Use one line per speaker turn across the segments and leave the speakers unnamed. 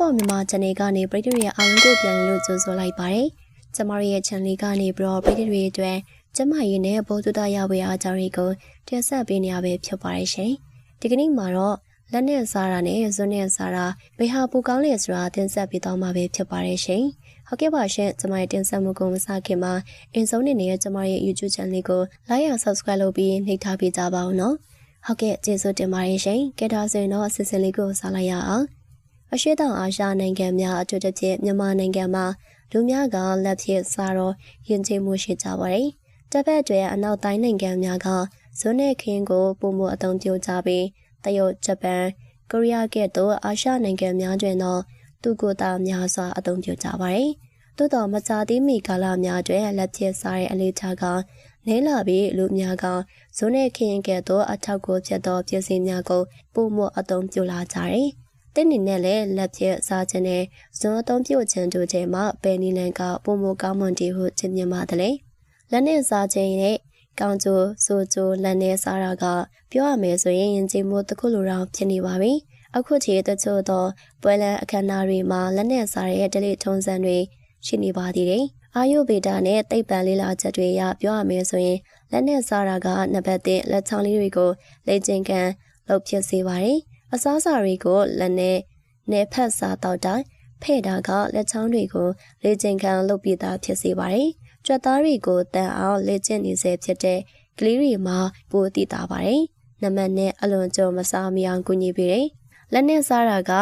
for မြန်မာ channel ကနေပရိသတ်တွေအားလုံးကိုပြန်လည်လို့ကြိုဆိုလိုက်ပါတယ်။ကျမတို့ရဲ့ channel ကနေပြီးတော့ပရိသတ်တွေအတွက်ကျမရင်းနဲ့ဘောတူတရဝေအားကြောင့်တွေကိုတင်ဆက်ပေးနေရပဲဖြစ်ပါတယ်ရှင်။ဒီကနေ့မှာတော့လက်နဲ့စားတာနဲ့ဇွန်းနဲ့စားတာဘယ်ဟာပိုကောင်းလဲဆိုတာတင်ဆက်ပေးသွားမှာပဲဖြစ်ပါတယ်ရှင်။ဟုတ်ကဲ့ပါရှင်ကျမရဲ့တင်ဆက်မှုကိုမစခင်မှာအင်ဆုံးနေနေတဲ့ကျမရဲ့ YouTube channel ကို like ရ subscribe လုပ်ပြီးနှိပ်ထားပေးကြပါဦးနော်။ဟုတ်ကဲ့ကျေးဇူးတင်ပါတယ်ရှင်။ကဲဒါဆိုရင်တော့အစစ်စစ်လေးကိုစားလိုက်ရအောင်။ အရှေ့တောင်အာရှနိုင်ငံများအထူးသဖြင့်မြန်မာနိုင်ငံမှာလူများကလက်ဖြစ်စားတော့ယဉ်ကျေးမှုရှိကြပါတယ်။တစ်ဖက်တွင်အနောက်တိုင်းနိုင်ငံများကဇွန်းနဲ့ခင်းကိုပုံမအသုံးပြုကြပြီးတရုတ်ဂျပန်ကိုရီးယားကဲ့သို့အာရှနိုင်ငံများတွင်တော့သူကိုယ်တာများစွာအသုံးပြုကြပါတယ်။သို့တော်မကြာသေးမီကာလများတွင်လက်ဖြစ်စားတဲ့အလေးထားကနဲလာပြီးလူများကဇွန်းနဲ့ခင်းကဲ့သို့အထောက်ကိုဖြစ်သောပစ္စည်းများကိုပုံမအသုံးပြုလာကြတယ်။ တင်းနေနဲ့လည်းလက်ပြစားခြင်းနဲ့ဇွန်အသုံးပြုခြင်းတို့ချိန်မှာဘယ်နည်းလန်ကပုံမကောင်းမွန်တီဟုချင်းမြင်ပါတယ်။လက်နဲ့စားခြင်းနဲ့ကောင်းကျိုးဆိုကျိုးလက်နဲ့စားတာကပြောရမယ်ဆိုရင်ယဉ်ကျေးမှုတစ်ခုလိုတောင်ဖြစ်နေပါပြီ။အခုချေတချို့သောပွဲလန်းအခမ်းအနားတွေမှာလက်နဲ့စားတဲ့ဒလိထုံးစံတွေရှိနေပါသေးတယ်။အာယုဗေဒနဲ့သိပ္ပံလေးလာချက်တွေအရပြောရမယ်ဆိုရင်လက်နဲ့စားတာကနံပါတ်1လက်ချောင်းလေးတွေကိုလေ့ကျင့်ခန်းလုပ်ဖြစ်စေပါတယ်။ အစားအစာတွေကိုလက်နဲ့နယ်ဖက်စားတော့တိုင်းဖဲ့တာကလက်ချောင်းတွေကိုလေ့ကျင့်ခန်းလုပ်ပြတာဖြစ်စေပါတယ်။ကြွက်သားတွေကိုတန်အောင်လေ့ကျင့်နေစေဖြစ်တဲ့ကလေးတွေမှာပိုတည်တာပါတယ်။နံပါတ်နဲ့အလွန်ကြုံမစားမအောင်ကူညီပေးတယ်။လက်နဲ့စားတာက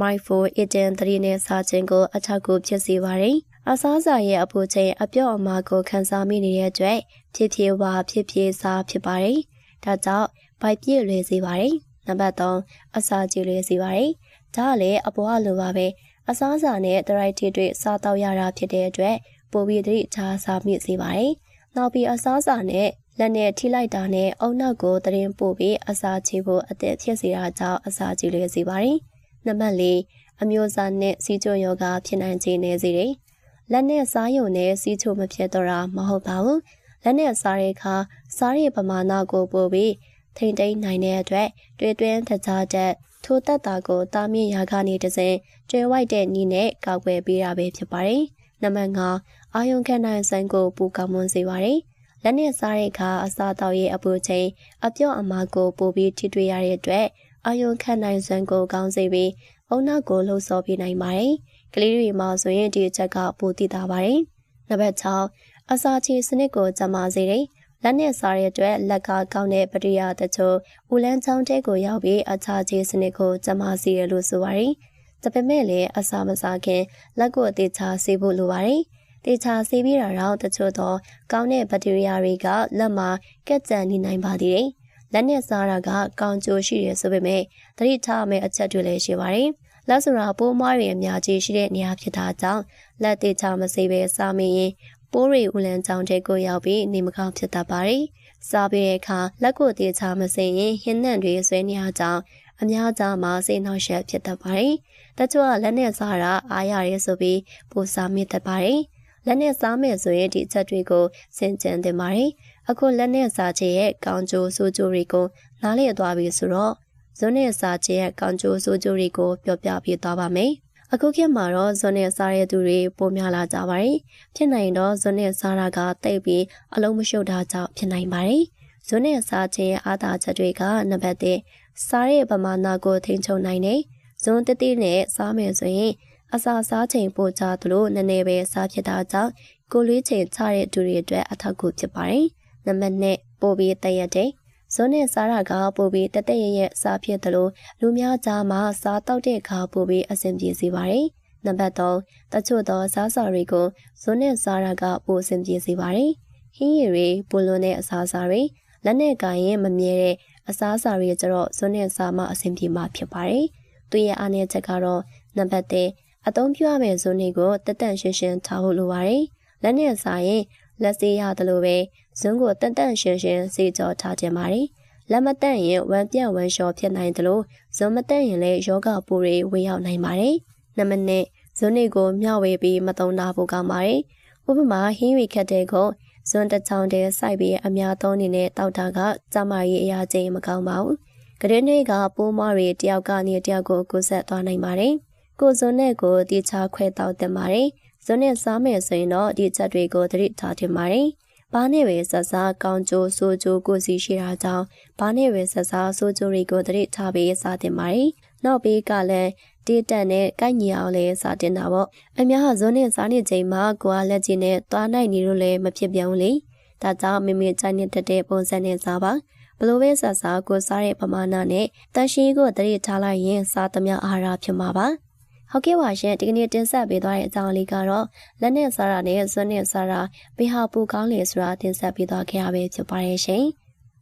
mindful eating တရီနဲ့စားခြင်းကိုအထောက်အကူဖြစ်စေပါတယ်။အစားအစာရဲ့အပူချိန်အပြော့အမာကိုခံစားမိနေတဲ့အတွက်ဖြစ်ဖြစ်ဝါဖြစ်ဖြစ်စားဖြစ်ပါတယ်။ဒါကြောင့်ဗိုက်ပြည့်လွယ်စေပါတယ်။ နံပါတ်3အစာကြည်လေးစီပါတယ်။ဒါကလည်းအပေါ်ကလိုပါပဲအစားအစာနဲ့ဒရိုက်တီတွေစားတော့ရတာဖြစ်တဲ့အတွက်ပိုပြီးသတိထားစားမိစေပါတယ်။နောက်ပြီးအစားအစာနဲ့လက်နဲ့ထိလိုက်တာနဲ့အုံနောက်ကိုတရင်ပို့ပြီးအစာချေဖို့အသက်ဖြစ်စေတာကြောင့်အစာကြည်လေးစီပါတယ်။နံပါတ်4အမျိုးအစားနဲ့စီချိုယောဂဖြစ်နိုင်ခြေနေစေတယ်။လက်နဲ့စားယုံနဲ့စီချိုမဖြစ်တော့တာမဟုတ်ပါဘူး။လက်နဲ့စားတဲ့အခါစားရပမာဏကိုပို့ပြီး ထိမ့်သိမ်းနိုင်တဲ့အတွက်တွေ့တွင်းတကြားတဲ့ထိုတက်တာကိုတာမြင့်ရာကနေတစဉ်ကျွဲဝိုက်တဲ့နီးနဲ့ကောက်ွယ်ပေးတာပဲဖြစ်ပါတယ်။နံပါတ်5အာယုံခန့်နိုင်ဆိုင်ကိုပူကောင်းမွန်စေပါတယ်။လက်နဲ့စားတဲ့အခါအစားတောက်ရဲ့အပူချိန်အပြော့အမာကိုပိုပြီးထိတွေ့ရတဲ့အတွက်အာယုံခန့်နိုင်ဆိုင်ကိုကောင်းစေပြီးအုံနောက်ကိုလှုပ်ဆော်ပေးနိုင်ပါတယ်။ကလေးတွေမှာဆိုရင်ဒီအချက်ကပိုတည်တာပါတယ်။နံပါတ်6အစာချေစနစ်ကိုကျမစေတယ်။ လက်နဲ့စားတဲ့အတွက်လက်ကကောင်းတဲ့ပရိယာတချို့ဦးလန်းချောင်းတဲကိုရောက်ပြီးအခြားခြေစနစ်ကိုကျမစီရလို့ဆိုပါရယ်။ဒါပေမဲ့လည်းအစာမစားခင်လက်ကိုအသေးချာဆေးဖို့လိုပါရယ်။တေချာဆေးပြီးတာတော့တချို့တော့ကောင်းတဲ့ဘက်တီးရီးယားတွေကလက်မှာကက်ကြံနေနိုင်ပါသေးတယ်။လက်နဲ့စားတာကကောင်းကျိုးရှိတယ်ဆိုပေမဲ့သတိထားမယ့်အချက်တွေလည်းရှိပါတယ်။လက်ဆိုတာပိုးမွားတွေအများကြီးရှိတဲ့နေရာဖြစ်တာကြောင့်လက်သေးချမစေးပဲစားမရင် ပိုးရီဦးလန်းကြောင်တဲ့ကိုရောက်ပြီးနေမကောင်းဖြစ်တတ်ပါတယ်။စားပြီးတဲ့အခါလက်ကိုတေချမစင်ရင်ဟင်းနှံတွေဆွဲနေရကြောင်းအများကြားမှာစိတ်နှောက်ယှက်ဖြစ်တတ်ပါတယ်။တချို့ကလက်နဲ့စားတာအားရရဲဆိုပြီးပိုစားမိတတ်ပါတယ်။လက်နဲ့စားမယ်ဆိုရင်ဒီအချက်တွေကိုစင်ကြံတင်ပါတယ်။အခုလက်နဲ့စားခြင်းရဲ့ကောင်းကျိုးဆိုးကျိုးတွေကိုနားလည်သွားပြီဆိုတော့ဇွန်းနဲ့စားခြင်းရဲ့ကောင်းကျိုးဆိုးကျိုးတွေကိုပြောပြပေးသွားပါမယ်။ အခုခေတ်မှာတော့ဇွန်နဲ့စားရတဲ့သူတွေပိုများလာကြပါတယ်။ဖြစ်နိုင်တော့ဇွန်နဲ့စားတာကတိတ်ပြီးအလုံးမရှုပ်တာကြောင့်ဖြစ်နိုင်ပါတယ်။ဇွန်နဲ့စားခြင်းရဲ့အားသာချက်တွေကနံပါတ်1စားရဲ့ပမာဏကိုထိန်းချုပ်နိုင်တယ်။ဇွန်တတိနဲ့စားမယ်ဆိုရင်အစာစားချိန်ပိုကြသလိုနည်းနည်းပဲစားဖြစ်တာကြောင့်ကိုလေးချိန်ချတဲ့သူတွေအတွက်အထောက်အကူဖြစ်ပါတယ်။နံပါတ်2ပိုပြီးတည့်ရတဲ့ ဇွန်းနဲ့စားတာကပိုပြီးတသက်ရရဲ့စားဖြစ်တယ်လို့လူများကြားမှာစားတောက်တဲ့အခါပိုပြီးအဆင်ပြေစေပါတယ်။နံပါတ်3တချို့သောစားစာတွေကိုဇွန်းနဲ့စားတာကပိုအဆင်ပြေစေပါတယ်။ဟင်းရည်တွေပူလွန်တဲ့အစားအစာတွေလက်နဲ့ကရင်မမြဲတဲ့အစားအစာတွေကျတော့ဇွန်းနဲ့စားမှအဆင်ပြေမှာဖြစ်ပါတယ်။သူရဲ့အားနည်းချက်ကတော့နံပါတ်1အသုံးပြုရမယ့်ဇွန်းတွေကိုတတန့်ရှင်းရှင်းထားဖို့လိုပါတယ်။လက်နဲ့စားရင်လက်စေးရတယ်လို့ပဲ ဇွန်းကိုတန်တန့်ရှင်းရှင်းစေကြောထားခြင်းပါတယ်။လက်မတန့်ရင်ဝမ်းပြန့်ဝမ်းလျှော်ဖြစ်နိုင်တယ်လို့ဇွန်းမတန့်ရင်လည်းယောဂပူတွေဝင်ရောက်နိုင်ပါတယ်။နံပါတ်1ဇွန်းတွေကိုမျှဝေပြီးမသုံးတာဖို့ကောင်းပါတယ်။ဥပမာဟင်းရီခက်တဲ့ကိုဇွန်းတစ်ချောင်းတည်းစိုက်ပြီးအများသုံးနေတဲ့တောက်တာကကျမကြီးအရာချင်းမကောင်းပါဘူး။ကတဲ့တွေကပိုးမွားတွေတယောက်ကနေတယောက်ကိုကူးဆက်သွားနိုင်ပါတယ်။ကိုဇွန်နဲ့ကိုတိချခွဲတောက်တင်ပါတယ်ဇွန်နဲ့စားမယ်ဆိုရင်တော့ဒီချက်တွေကိုသတိထားတင်ပါတယ် ဘာနဲ့ပဲဆက်စားကောင်းကျိုးဆိုးကျိုးကိုစီရှိတာကြောင့်ဘာနဲ့ပဲဆက်စားဆိုးကျိုးတွေကိုသတိထားပြီးစားတင်ပါတယ်နောက်ပြီးကလည်းတေးတက်နဲ့ကိုက်ညီအောင်လည်းစားတင်တာပေါ့အများဟာဇွန်နဲ့စားနေချိန်မှာကိုကလက်ကြီးနဲ့သွားနိုင်နေလို့လည်းမဖြစ်ပြောင်းလေဒါကြောင့်မိမိကြိုက်နေတဲ့ပုံစံနဲ့စားပါဘလိုပဲဆက်စားကိုစားတဲ့ပမာဏနဲ့တန်ရှင်းကိုတရိထားလိုက်ရင်စားသမျှအာဟာရဖြစ်မှာပါ ဟုတ်ကဲ့ပါရှင်ဒီကနေ့တင်ဆက်ပေးသွားတဲ့အကြောင်းလေးကတော့လက်နဲ့စားတာနဲ့ဇွန်းနဲ့စားတာဘေးဟာပူကောင်းလေဆိုတာတင်ဆက်ပေးသွားခဲ့ရပဲဖြစ်ပါတယ်ရှင်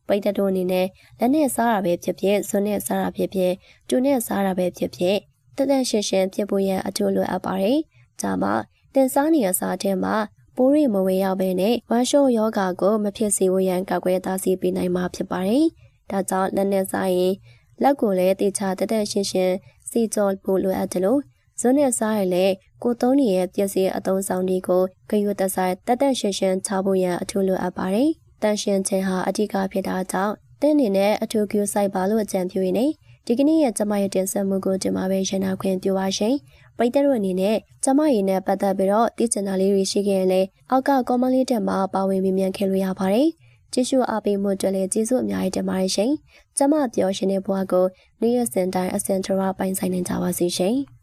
ပိတ်တတို့အနေနဲ့လက်နဲ့စားတာပဲဖြစ်ဖြစ်ဇွန်းနဲ့စားတာဖြစ်ဖြစ်တူနဲ့စားတာပဲဖြစ်ဖြစ်တသက်ရှင်ရှင်ဖြစ်ဖို့ရန်အထူးလိုအပ်ပါတယ်ဒါမှတင်စားနေရစားတဲ့မှာပိုးရိမဝင်ရောက်ပဲနဲ့ဝမ်းရှုပ်ယောဂါကိုမဖြစ်စေဖို့ရန်ကောက်ွယ်သားစီပေးနိုင်မှာဖြစ်ပါတယ်။ဒါကြောင့်လက်နဲ့စားရင်လက်ကိုလည်းတေချာတက်တက်ရှင်းရှင်းစီကြောဖို့လိုအပ်တယ်လို့ ဇွန်းနဲ့စားရင်လည်းကိုသုံးနေရဲ့ပျက်စီးအသုံးဆောင်တွေကိုဂရုတစိုက်တက်တက်ရှင်းရှင်းချဖို့ရန်အထူးလိုအပ်ပါတယ်။တန်ရှင်ခြင်းဟာအဓိကဖြစ်တာကြောင့်တင်းနေနဲ့အထူးကူဆိုင်ပါလို့အကြံပြုရင်းနေဒီကနေ့ရဲ့ကျမရဲ့တင်ဆက်မှုကိုဒီမှာပဲရှင်းနာခွင့်ပြုပါရှင်။ပရိသတ်တို့အနေနဲ့ကျမရည်နဲ့ပတ်သက်ပြီးတော့တည်ချင်တာလေးတွေရှိခဲ့ရင်လည်းအောက်ကကွန်မန့်လေးတက်မှာပါဝင်မြင်မြန်ခဲ့လို့ရပါတယ်။ကျေးဇူးအားပေးမှုအတွက်လည်းကျေးဇူးအများကြီးတင်ပါတယ်ရှင်။ကျမပြောရှင်တဲ့ဘဝကိုနေ့ရက်စဉ်တိုင်းအစင်ထရပိုင်ဆိုင်နေကြပါစီရှင်။